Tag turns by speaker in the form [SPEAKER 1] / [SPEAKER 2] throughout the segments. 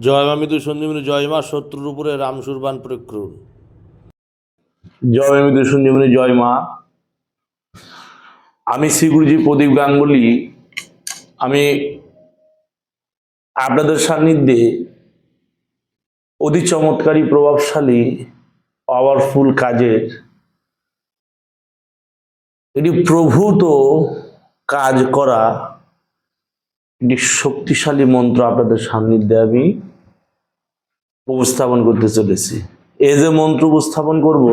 [SPEAKER 1] জয় মা মৃদু সঞ্জীবনী জয় মা, শত্রুর উপরে রাম সুরবান প্রয়োগ করুন। জয় মা মৃদু সঞ্জীবনী জয় মা। আমি শ্রী গুরুজি প্রদীপ গাঙ্গুলি। আমি আপনাদের সান্নিধ্যে অতি চমৎকারী, প্রভাবশালী পাওয়ারফুল কাজের এটি প্রভূত কাজ করা একটি শক্তিশালী মন্ত্র আপনাদের সান্নিধ্যে আমি উপস্থাপন করতে চলেছি। এই যে মন্ত্র উপস্থাপন করব,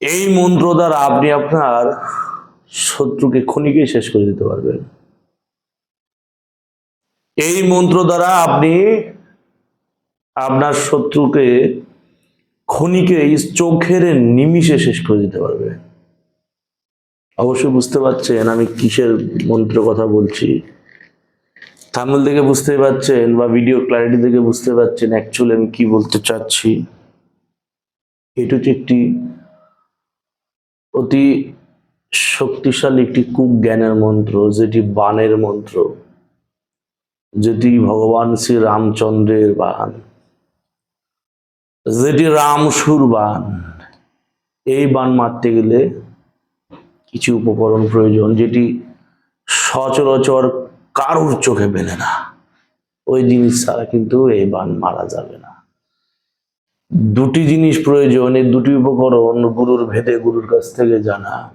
[SPEAKER 1] এই মন্ত্র দ্বারা আপনি আপনার শত্রুকে ক্ষণিকেই শেষ করে দিতে পারবেন। এই মন্ত্র দ্বারা আপনি আপনার শত্রুকে ক্ষণিকেই চোখের নিমিষে শেষ করে দিতে পারবেন। অবশ্যই বুঝতে পারছেন আমি কিসের মন্ত্র কথা বলছি। থামল থেকে বুঝতে পারছেন বা ভিডিও ক্লারিটি থেকে বুঝতে পারছেন অ্যাকচুয়ালি আমি কি বলতে চাচ্ছি। এটা হচ্ছে একটি অতি শক্তিশালী একটি কুক জ্ঞানের মন্ত্র, যেটি বানের মন্ত্র, যেটি ভগবান শ্রী রামচন্দ্রের বান, যেটি রামসুর বান, এই বান মারতে গেলে কিছু উপকরণ প্রয়োজন যেটি সচরাচর কারোর চোখে মেলে না। ওই জিনিস ছাড়া কিন্তু এই বান মারা যাবে না। দুটি জিনিস প্রয়োজন, এই দুটি উপকরণ গুরুর ভেদে গুরুর কাছ থেকে জানা।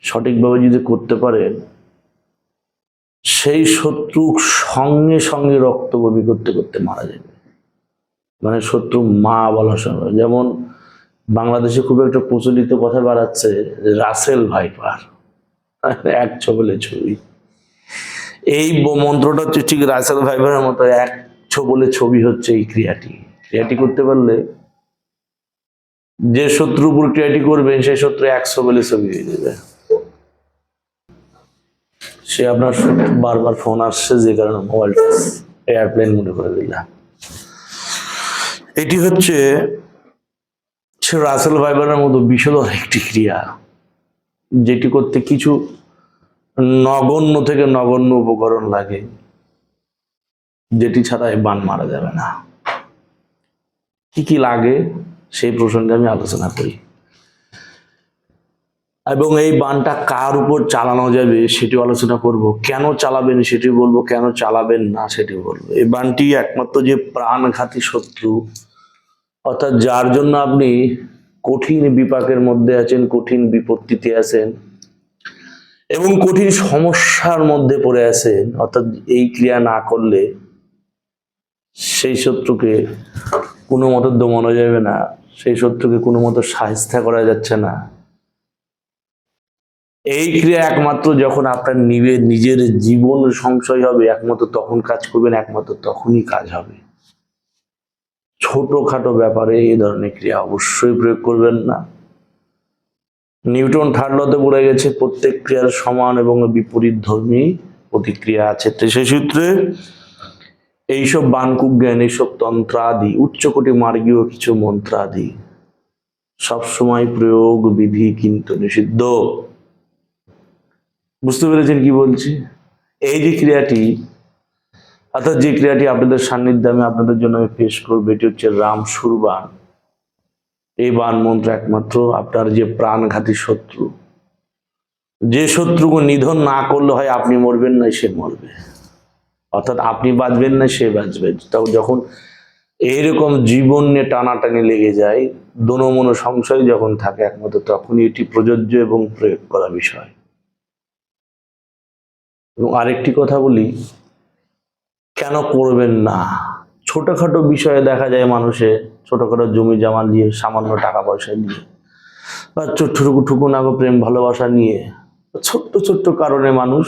[SPEAKER 1] সঠিকভাবে যদি করতে পারেন সেই শত্রু সঙ্গে সঙ্গে রক্ত করতে করতে মারা যাবে। মানে শত্রু মা বলা যেমন বাংলাদেশে খুব একটা প্রচলিত কথা বাড়াচ্ছে রাসেল ভাইপার। এক ছবলে ছবি। এই মন্ত্রটা হচ্ছে ঠিক রাসেল ভাইপারের মতো, এক ছবলে ছবি হচ্ছে এই ক্রিয়াটি। ক্রিয়াটি করতে পারলে যে শত্রু উপর ক্রিয়াটি করবেন সেই শত্রু একশো বলে ছবি হয়ে যাবে। সে আপনার বারবার ফোন আসছে যে কারণে মোবাইলটা এয়ারপ্লেন মনে করে দিলাম। এটি হচ্ছে সে রাসেল ভাইবারের মতো বিষধর একটি ক্রিয়া, যেটি করতে কিছু নগণ্য থেকে নগণ্য উপকরণ লাগে, যেটি ছাড়া এই বান মারা যাবে না। কি কি লাগে সেই প্রসঙ্গে আমি আলোচনা করি। এবং এই বানটা কার উপর চালানো যাবে সেটি আলোচনা করব। কেন চালাবেন সেটি বলব, কেন চালাবেন না সেটি বলব। এই বানটি একমাত্র যে প্রাণঘাতী শত্রু অর্থাৎ যার জন্য আপনি কঠিন বিপাকের মধ্যে আছেন, কঠিন বিপত্তিতে আছেন এবং কঠিন সমস্যার মধ্যে পড়ে আছেন, অর্থাৎ এই ক্রিয়া না করলে সেই শত্রুকে কোনো মতো দমানো যাবে না, সেই শত্রুকে কোনো মতো সাহিত্যা করা যাচ্ছে না। এই ক্রিয়া একমাত্র যখন আপনার নিবে, নিজের জীবন সংশয় হবে, একমাত্র তখন কাজ করবেন, একমাত্র তখনই কাজ হবে। ছোটখাটো ব্যাপারে এই ধরনের ক্রিয়া অবশ্যই প্রয়োগ করবেন না। নিউটন থার্ড লতে বলে গেছে, প্রত্যেক ক্রিয়ার সমান এবং বিপরীত ধর্মী প্রতিক্রিয়া আছে। তো সূত্রে এইসব বানকুক জ্ঞান, এইসব তন্ত্রাদি উচ্চকোটি মার্গীয় কিছু মন্ত্রাদি সবসময় প্রয়োগ বিধি কিন্তু নিষিদ্ধ। বুঝতে পেরেছেন কি বলছি? এই যে ক্রিয়াটি অর্থাৎ যে ক্রিয়াটি আপনাদের সান্নিধ্যে আমি আপনাদের জন্য আমি পেশ করব, এটি হচ্ছে রাম সুরবান। এই বান মন্ত্র একমাত্র আপনার যে প্রাণঘাতী শত্রু। যে শত্রুকে নিধন না করলে হয় আপনি মরবেন না, সে মরবে। অর্থাৎ আপনি বাঁচবেন না, সে বাঁচবে। তাও যখন এইরকম জীবন নিয়ে টানাটানি লেগে যায় দোনো সংশয় যখন থাকে একমাত্র, তখনই এটি প্রযোজ্য এবং প্রয়োগ করা বিষয়। এবং আরেকটি কথা বলি কেন করবেন না? ছোটখাটো বিষয়ে দেখা যায় মানুষে ছোটখাটো জমি জমা দিয়ে সামান্য টাকা পয়সা নিয়ে বা ছোট্টুকু ঠুকুনাগো প্রেম ভালোবাসা নিয়ে ছোট্ট ছোট্ট কারণে মানুষ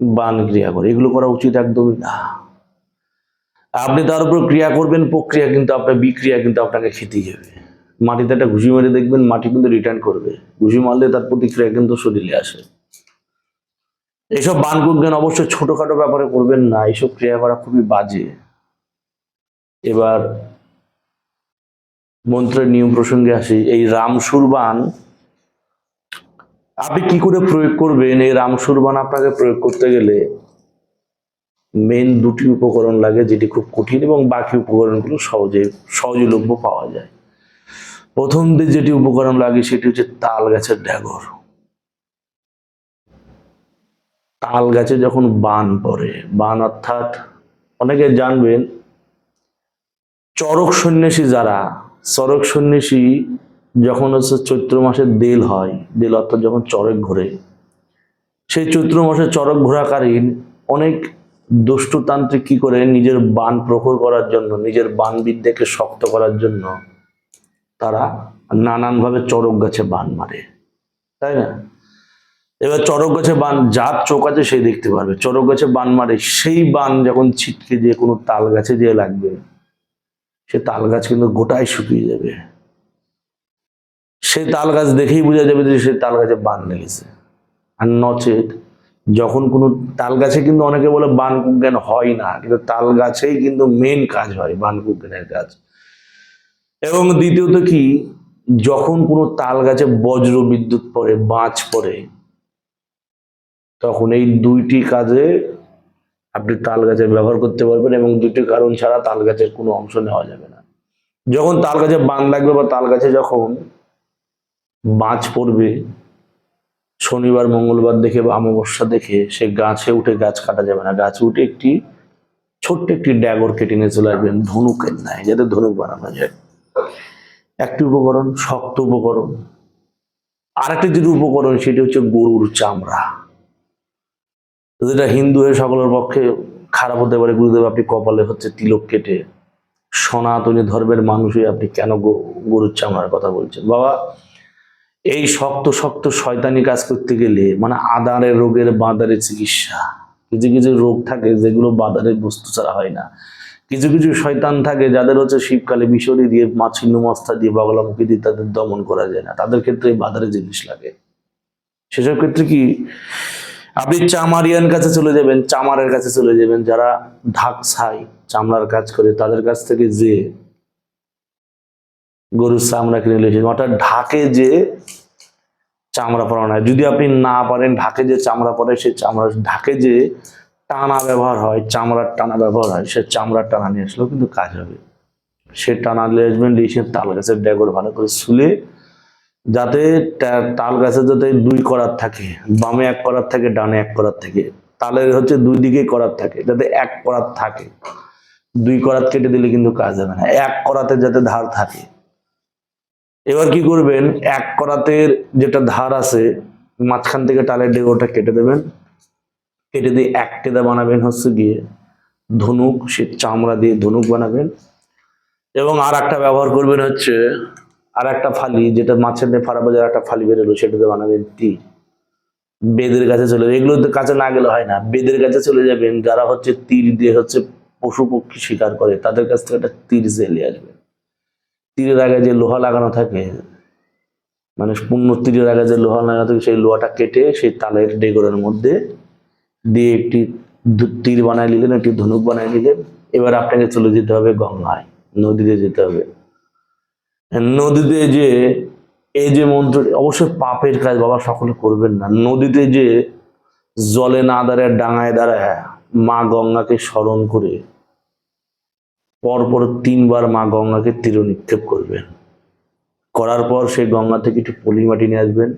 [SPEAKER 1] বান ক্রিয়া করে। এগুলো করা উচিত একদমই না। আপনি তার উপর ক্রিয়া করবেন, প্রক্রিয়া কিন্তু আপনার বিক্রিয়া কিন্তু আপনাকে খেতেই যাবে মাটিতে একটা ঘুষি মেরে দেখবেন, মাটি কিন্তু রিটার্ন করবে। ঘুষি মারলে তার প্রতিক্রিয়া কিন্তু শরীরে আসে। এইসব বানকুক জ্ঞান অবশ্যই ছোটখাটো ব্যাপারে করবেন না এইসব ক্রিয়া করা খুবই বাজে। এবার মন্ত্রের নিয়ম প্রসঙ্গে আসি, এই রামসুর বান আপনি কি করে প্রয়োগ করবেন? এই রামসুর বান আপনাকে প্রয়োগ করতে গেলে মেন দুটি উপকরণ লাগে, যেটি খুব কঠিন এবং বাকি উপকরণগুলো সহজে, সহজলভ্য পাওয়া যায়। প্রথম দিয়ে যেটি উপকরণ লাগে, সেটি হচ্ছে তাল গাছের ড্যাগর। তাল গাছে যখন বান পড়ে, বান অর্থাৎ অনেকে জানবেন, চরক সন্ন্যাসী যারা, চরক সন্ন্যাসী যখন হচ্ছে চৈত্র মাসে দেল হয়, দেল অর্থাৎ যখন চরক ঘোরে, সেই চৈত্র মাসে চরক ঘোরাকালীন অনেক দুষ্টতান্ত্রিক কি করে, নিজের বান প্রখর করার জন্য, নিজের বান বিদ্যাকে শক্ত করার জন্য তারা নানানভাবে চরক গাছে বান মারে। তাই না? এবার চরক গাছে বান, যার চোখ আছে সেই দেখতে পারবে। চরক গাছে বান মারে, সেই বান যখন ছিটকে দিয়ে কোনো তাল গাছে দিয়ে লাগবে, সে তাল গাছ কিন্তু গোটায় শুকিয়ে যাবে। সেই তাল গাছ দেখেই বোঝা যাবে যে সে তাল গাছে বান লেগেছে আর নচেত যখন কোনো তাল গাছে কিন্তু অনেকে বলে বান কুজ্ঞান হয় না, কিন্তু তাল গাছেই কিন্তু মেন কাজ হয়, বান কুজ্ঞানের কাজ। এবং দ্বিতীয়ত কি, যখন কোনো তাল গাছে বজ্র বিদ্যুৎ পড়ে বাজ পড়ে তখন এই দুইটি কাজে আপনি তাল গাছের ব্যবহার করতে পারবেন এবং দুটি কারণ ছাড়া তাল গাছের কোনো অংশ নেওয়া যাবে না। যখন তাল গাছে বান লাগবে বা তাল গাছে যখন বাজ পড়বে, শনিবার, মঙ্গলবার দেখে বা অমাবস্যা দেখে সে গাছে উঠে গাছ কাটা যাবে না। গাছে উঠে একটি ছোট্ট একটি ড্যাগর কেটে নিয়ে চলে আসবেন ধনুকের নাই যাতে ধনুক বানানো যায়। একটি উপকরণ, শক্ত উপকরণ। আরেকটি যেটি উপকরণ, সেটি হচ্ছে গরুর চামড়া। যেটা হিন্দু হয়ে সকলের পক্ষে খারাপ হতে পারে, গুরুদেব আপনি কপালে হচ্ছে তিলক কেটে সনাতনী ধর্মের মানুষ হয়ে আপনি কেন গরুর চামড়ার কথা বলছেন? বাবা, এই শক্ত শক্ত শয়তানি কাজ করতে গেলে মানে আদারের রোগের বাঁদারের চিকিৎসা, কিছু কিছু রোগ থাকে যেগুলো বাদারের বস্তু ছাড়া হয় না। কিছু কিছু শয়তান থাকে যাদের হচ্ছে শীতকালে বিষরি দিয়ে মাছিন্ন মস্তা দিয়ে বগলামুখী দিয়ে তাদের দমন করা যায় না। তাদের ক্ষেত্রে বাদারের জিনিস লাগে। সেসব ক্ষেত্রে কি আপনি চামারিয়ান কাছে চলে যাবেন চামারের কাছে চলে যাবেন যারা ঢাক ছাই চামড়ার কাজ করে তাদের কাছ থেকে যে গরুর চামড়া কিনে নিয়েছেন অর্থাৎ ঢাকে যে চামড়া পরানো হয়। যদি আপনি না পারেন ঢাকে যে চামড়া পরে সে চামড়া ঢাকে যে টানা ব্যবহার হয় চামড়ার টানা ব্যবহার হয় সে চামড়ার টানা নিয়ে আসলেও কিন্তু কাজ হবে। সে টানা নিয়ে আসবেন নিয়ে তাল গাছের ড্যাগর ভালো করে শুলে যাতে তাল গাছে যাতে দুই করার থাকে, বামে এক করার থাকে, ডানে এক করার থাকে। তালের হচ্ছে দুই দিকে করার থাকে, যাতে এক করার থাকে। দুই করাত কেটে দিলে কিন্তু কাজ হবে না, এক করাতে যাতে ধার থাকে। এবার কি করবেন, এক করাতের যেটা ধার আছে, মাঝখান থেকে টালের ডেগোটা কেটে দেবেন। কেটে দিয়ে এক কেদা বানাবেন হচ্ছে গিয়ে ধনুক, সে চামড়া দিয়ে ধনুক বানাবেন। এবং আর একটা ব্যবহার করবেন হচ্ছে আর একটা ফালি, যেটা মাছের দিয়ে ফাড়া বাজার একটা ফালি বেরোলো, সেটাতে বানাবেন তীর বেদের কাছে চলে যাবে। এগুলো তো কাছে না গেলে হয় না। বেদের কাছে চলে যাবেন, যারা হচ্ছে তীর দিয়ে হচ্ছে পশু পক্ষী শিকার করে, তাদের কাছ থেকে একটা তীর জেলে আসবে তীরের আগে যে লোহা লাগানো থাকে মানে পূর্ণ তীরের আগে যে লোহা লাগানো থাকে, সেই লোহাটা কেটে সেই তালের ডেগরের মধ্যে দিয়ে একটি তীর বানায় নিলেন, একটি ধনুক বানায় নিলেন। এবার আপনাকে চলে যেতে হবে গঙ্গায়, নদীতে যেতে হবে। নদীতে যে, এই যে মন্ত্র, অবশ্যই পাপের কাজ বাবা সকলে করবেন না। নদীতে যে জলে না দাঁড়ায়, ডাঙায় দাঁড়ায়, মা গঙ্গাকে স্মরণ করে পরপর তিনবার মা গঙ্গাকে তীর নিক্ষেপ করবেন। করার পর সেই গঙ্গা থেকে একটু পলি মাটি নিয়ে আসবেন।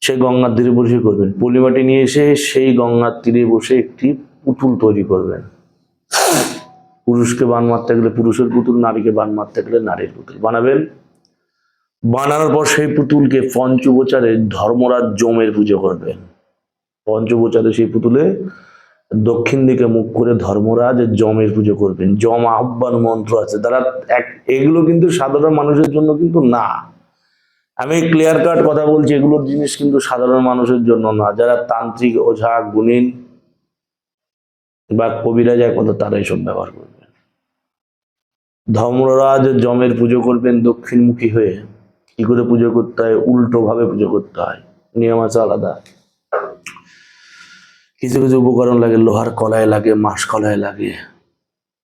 [SPEAKER 1] সেই গঙ্গার তীরে বসে করবেন। পলি মাটি নিয়ে এসে সেই গঙ্গার তীরে বসে একটি পুতুল তৈরি করবেন। পুরুষকে বান মারতে গেলে পুরুষের পুতুল, নারীকে বান মারতে গেলে নারীর পুতুল। বানাবেন? বানানোর পর সেই পুতুলকে পঞ্চবচারে ধর্মরাজ জমের পুজো করবেন। পঞ্চবচারে সেই পুতুলে দক্ষিণ দিকে মুখ করে ধর্মরাজ জমের পুজো করবেন। জম আহ্বান মন্ত্র আছে। তারা এক এগুলো কিন্তু সাধারণ মানুষের জন্য কিন্তু না। আমি ক্লিয়ার কাট কথা বলছি, এগুলোর জিনিস কিন্তু সাধারণ মানুষের জন্য না। যারা তান্ত্রিক, ওঝা, গুণিন বা কবিরাজ এক কথা তারা এইসব ব্যবহার করবেন ধর্মরাজ জমের পুজো করবেন দক্ষিণমুখী হয়ে। কি করে পুজো করতে হয়? উল্টো ভাবে পুজো করতে হয়। নিয়ম আছে আলাদা। কিছু কিছু উপকরণ লাগে, লোহার কলায় লাগে মাস কলায় লাগে,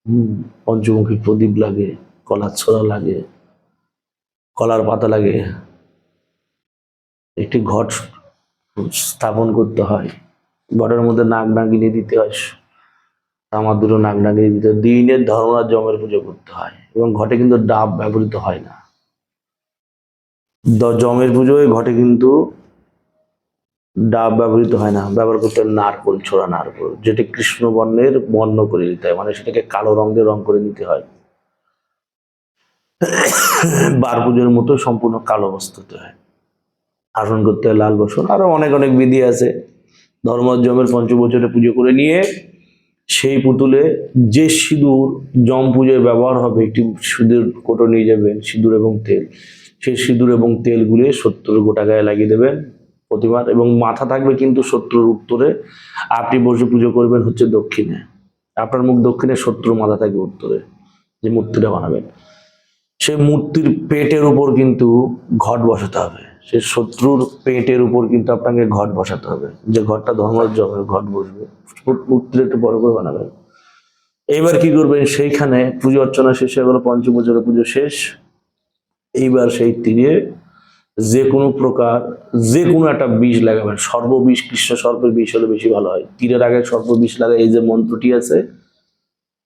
[SPEAKER 1] হম, পঞ্চমুখী প্রদীপ লাগে, কলার ছোড়া লাগে, কলার পাতা লাগে। একটি ঘট স্থাপন করতে হয়। ঘটের মধ্যে নাক নাগিনি দিতে হয়। আমার দুটো নাক নাকের ভিতরে দিনের ধর্মরাজ জমের পুজো করতে হয় এবং ঘটে কিন্তু ডাব ব্যবহৃত হয় না। জমের পুজোয় ঘটে কিন্তু ডাব ব্যবহৃত হয় না। ব্যবহার করতে হয় নারকোল ছোড়া নারকোল, যেটি কৃষ্ণ বর্ণের বর্ণ করে দিতে হয়। মানে সেটাকে কালো রং দিয়ে রং করে নিতে হয়। বার পুজোর মতো সম্পূর্ণ কালো বস্তুতে হয়। আসন করতে হয় লাল বসন। আরও অনেক অনেক বিধি আছে। ধর্মজমের পঞ্চবছরে পুজো করে নিয়ে সেই পুতুলে যে সিঁদুর জম পুজোয় ব্যবহার হবে, একটি সিঁদুর কোটো নিয়ে যাবেন, সিঁদুর এবং তেল। সেই সিঁদুর এবং তেল গুলে শত্রুর গোটা গায়ে লাগিয়ে দেবেন প্রতিবার এবং মাথা থাকবে কিন্তু শত্রুর উত্তরে। আপনি বসে পুজো করবেন হচ্ছে দক্ষিণে। আপনার মুখ দক্ষিণে শত্রুর মাথা থাকবে উত্তরে, যে মূর্তিটা বানাবেন। সেই মূর্তির পেটের উপর কিন্তু ঘট বসাতে হবে। সে শত্রুর পেটের উপর কিন্তু আপনাকে ঘট বসাতে হবে। যে ঘরটা ধর্মরাজ্য হবে, ঘট বসবে। মূর্তির একটু বড় করে বানাবেন। এইবার কি করবেন, সেইখানে পুজো অর্চনা শেষ হয়ে গেল পঞ্চবছরের পুজো শেষ। এইবার সেই তীরে যে কোনো প্রকার, যে কোনো একটা বিষ লাগাবেন। সর্ববিষ কৃষ্ণ সর্পের বিষ হলে বেশি ভালো হয়। তীরের আগে সর্ববিষ লাগা এই যে মন্ত্রটি আছে,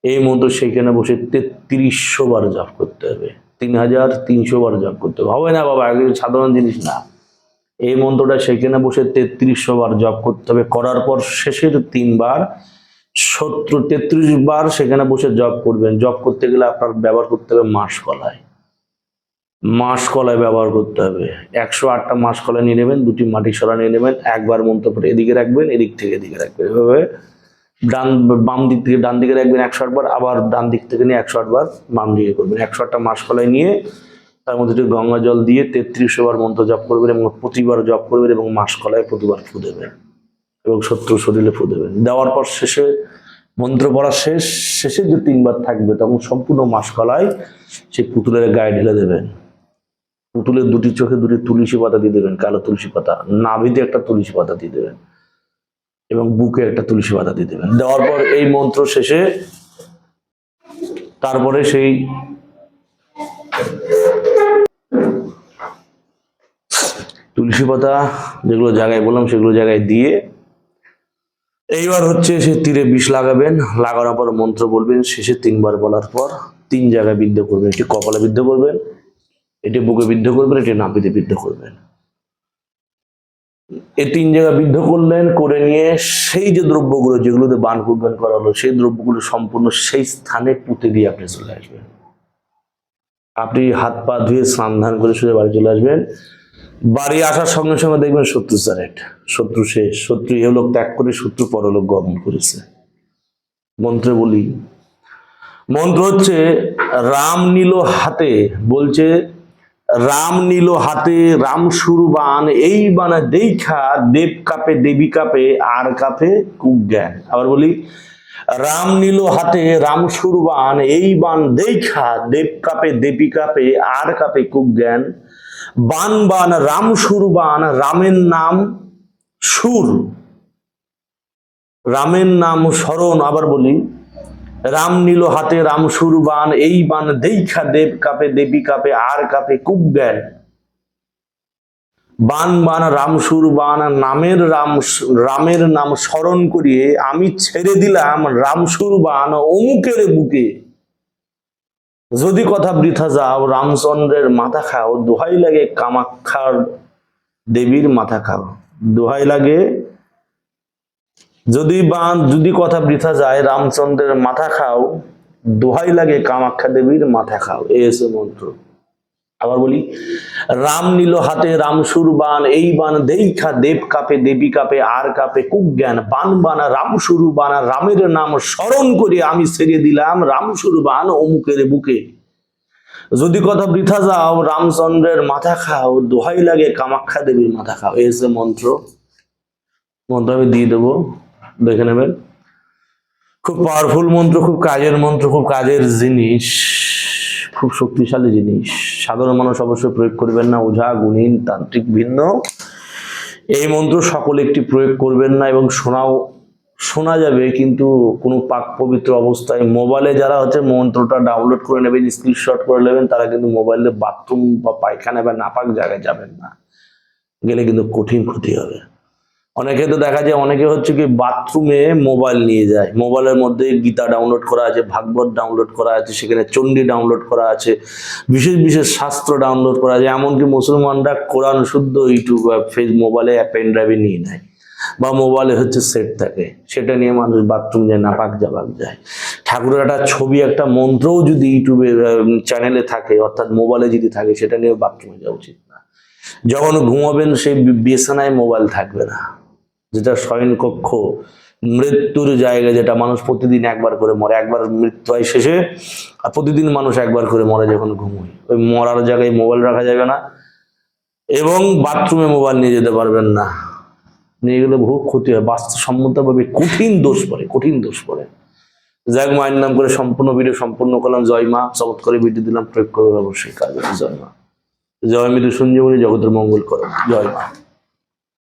[SPEAKER 1] এই মন্ত্র সেইখানে বসে তেত্রিশশো বার জাপ করতে হবে। তিন হাজার তিনশো বার জাপ করতে হবে। হবে না বাবা সাধারণ জিনিস না। এই মন্ত্রটা সেখানে বসে তেত্রিশশো বার জপ করতে হবে। করার পর শেষের তিনবার, সত্তর, তেত্রিশ বার সেখানে বসে জপ করবেন। জপ করতে গেলে আপনার ব্যবহার করতে হবে মাস কলায় মাস কলায় ব্যবহার করতে হবে। একশো আটটা মাস কলাই নিয়ে নেবেন, দুটি মাটি সরা নিয়ে নেবেন, একবার মন্ত্র পড়ে এদিকে রাখবেন, এদিক থেকে এদিকে রাখবেন। এভাবে ডান, বাম দিক থেকে ডান দিকে রাখবেন একশো আটবার, আবার ডান দিক থেকে নিয়ে একশো আটবার বাম দিকে করবেন। একশো আটটা মাস কলাই নিয়ে তার মধ্যে একটু গঙ্গা জল দিয়ে তেত্রিশশো বার মন্ত্র জপ করবেন এবং প্রতিবার জপ করবেন এবং মাস কলায় প্রতিবার ফু দেবেন এবং শত্রু শরীরে ফু দেবেন। দেওয়ার পর শেষে মন্ত্র পড়া শেষ, শেষে যে তিনবার থাকবে তখন সম্পূর্ণ মাস কলায় সেই পুতুলের গায়ে ঢেলে দেবেন। পুতুলের দুটি চোখে দুটি তুলসী পাতা দিয়ে দেবেন, কালো তুলসী পাতা। নাভিতে একটা তুলসী পাতা দিয়ে দেবেন এবং বুকে একটা তুলসী পাতা দিয়ে দেবেন। দেওয়ার পর এই মন্ত্র শেষে তারপরে সেই তুলসী পাতা যেগুলো জায়গায় বললাম, সেগুলো জায়গায় দিয়ে এইবার হচ্ছে সে তীরে বিষ লাগাবেন। লাগানোর পর মন্ত্র বলবেন, শেষে তিনবার বলার পর তিন জায়গায় বিদ্ধ করবেন। একটি কপালে বিদ্ধ করবেন এটি বুকে বিদ্ধ করবেন এটি নাপিতে বিদ্ধ করবেন। এই তিন জায়গা বিদ্ধ করলেন, করে নিয়ে সেই যে দ্রব্যগুলো যেগুলোতে বান কুর্বান করা হলো, সেই দ্রব্যগুলো সম্পূর্ণ সেই স্থানে পুঁতে দিয়ে আপনি চলে আসবেন। আপনি হাত পা ধুয়ে স্নান ধান করে সোজা বাড়ি চলে আসবেন। বাড়ি আসার সঙ্গে সঙ্গে দেখবেন শত্রু স্যারেট শত্রু শেষ। শত্রু ইহলোক ত্যাগ করে শত্রু পরলোক গমন করেছে। মন্ত্রে বলি, মন্ত্র হচ্ছে, রাম নিল হাতে, বলছে, রাম নিল হাতে, রাম সুরবান এই বানা দেখা, দেব কাপে, দেবী কাপে, আর কাপে কুজ্ঞান। আবার বলি, রাম নিল হাতে, রাম সুরবান এই বান দেখা, দেব কাপে, দেবী কাপে, আর কাপে কুজ্ঞান। বান বান রাম সুরবান রামের নাম সুর। রামের নাম স্মরণ, আবার বলি, রাম নিল হাতে রাম সুরবান এই বান দেইখা দেব কাপে, দেবী কাপে, আর কাপে কুব জ্ঞান। বান বান রাম সুরবান নামের রাম রামের নাম স্মরণ করিয়ে আমি ছেড়ে দিলাম রাম সুরবান অমুকের বুকে। যদি কথা বৃথা যাও, রামচন্দ্রের মাথা খাও, দোহাই লাগে কামাক্ষার দেবীর মাথা খাও। দোহাই লাগে। যদি বা, যদি কথা বৃথা যায়, রামচন্দ্রের মাথা খাও, দোহাই লাগে কামাখ্যা দেবীর মাথা খাও। এসে মন্ত্র। আবার বলি, রাম নিল হাতে, রাম সুরবান এই বান দেখা দেব কাপে, দেবী কাপে, আর কাপে, কুজ্ঞান, বান, বানা, রাম সুরবান রামের নাম স্মরণ করে আমি ছেড়ে দিলাম রাম সুরবান অমুকের বুকে। যদি কথা বৃথা যাও, রামচন্দ্রের মাথা খাও, দোহাই লাগে কামাখ্যা দেবীর মাথা খাও। এই হচ্ছে মন্ত্র। মন্ত্র আমি দিয়ে দেবো, দেখে নেবেন। খুব পাওয়ারফুল মন্ত্র, খুব কাজের মন্ত্র, খুব কাজের জিনিস। খুব শক্তিশালী জিনিস। সাধারণ মানুষ অবশ্যই প্রয়োগ করবেন না। ওঝা, গুণিন, তান্ত্রিক, ভিন্ন। এই মন্ত্র সকলে একটি প্রয়োগ করবেন না এবং শোনাও, শোনা যাবে, কিন্তু কোনো পাক পবিত্র অবস্থায় মোবাইলে যারা হচ্ছে মন্ত্রটা ডাউনলোড করে নেবেন স্ক্রিনশট করে নেবেন, তারা কিন্তু মোবাইলে বাথরুম বা পায়খানা বা নাপাক জায়গায় যাবেন না। গেলে কিন্তু কঠিন ক্ষতি হবে। অনেকে তো দেখা যায়, অনেকে হচ্ছে কি বাথরুমে মোবাইল নিয়ে যায়। মোবাইলের মধ্যে গীতা ডাউনলোড করা আছে, ভাগবত ডাউনলোড করা আছে, সেখানে চণ্ডী ডাউনলোড করা আছে, বিশেষ বিশেষ শাস্ত্র ডাউনলোড করা আছে, এমনকি মুসলমানরা কোরআন শুদ্ধ ইউটিউব ফেস মোবাইলে পেন ড্রাইভে নিয়ে নেয়। বা মোবাইলে হচ্ছে সেট থাকে। সেটা নিয়ে মানুষ বাথরুম যায়, নাপাক জাপাক যায়। ঠাকুরের একটা ছবি, একটা মন্ত্রও যদি ইউটিউবে চ্যানেলে থাকে, অর্থাৎ মোবাইলে যদি থাকে, সেটা নিয়ে বাথরুমে যাওয়া উচিত না। যখন ঘুমাবেন, সেই বিছানায় মোবাইল থাকবে না। যেটা শয়ন কক্ষ মৃত্যুর জায়গা যেটা মানুষ প্রতিদিন একবার করে মরে, একবার মৃত্যু হয় শেষে, আর প্রতিদিন মানুষ একবার করে মরে যখন ঘুমোয় ওই মরার জায়গায় মোবাইল রাখা যাবে না, এবং বাথরুমে মোবাইল নিয়ে যেতে পারবেন না। নিয়ে গেলে বহু ক্ষতি হয়। বাস্তবসম্মতভাবে কঠিন দোষ পড়ে, কঠিন দোষ পড়ে। যাক, মায়ের নাম করে সম্পূর্ণ ভিডিও সম্পূর্ণ করলাম। জয় মা চমৎকারে ভিডিও দিলাম। প্রয়োগ করবে অবশ্যই কাজ। জয় মা। জয় মৃদু সঞ্জীবনী জগতের মঙ্গল করো। জয় মা।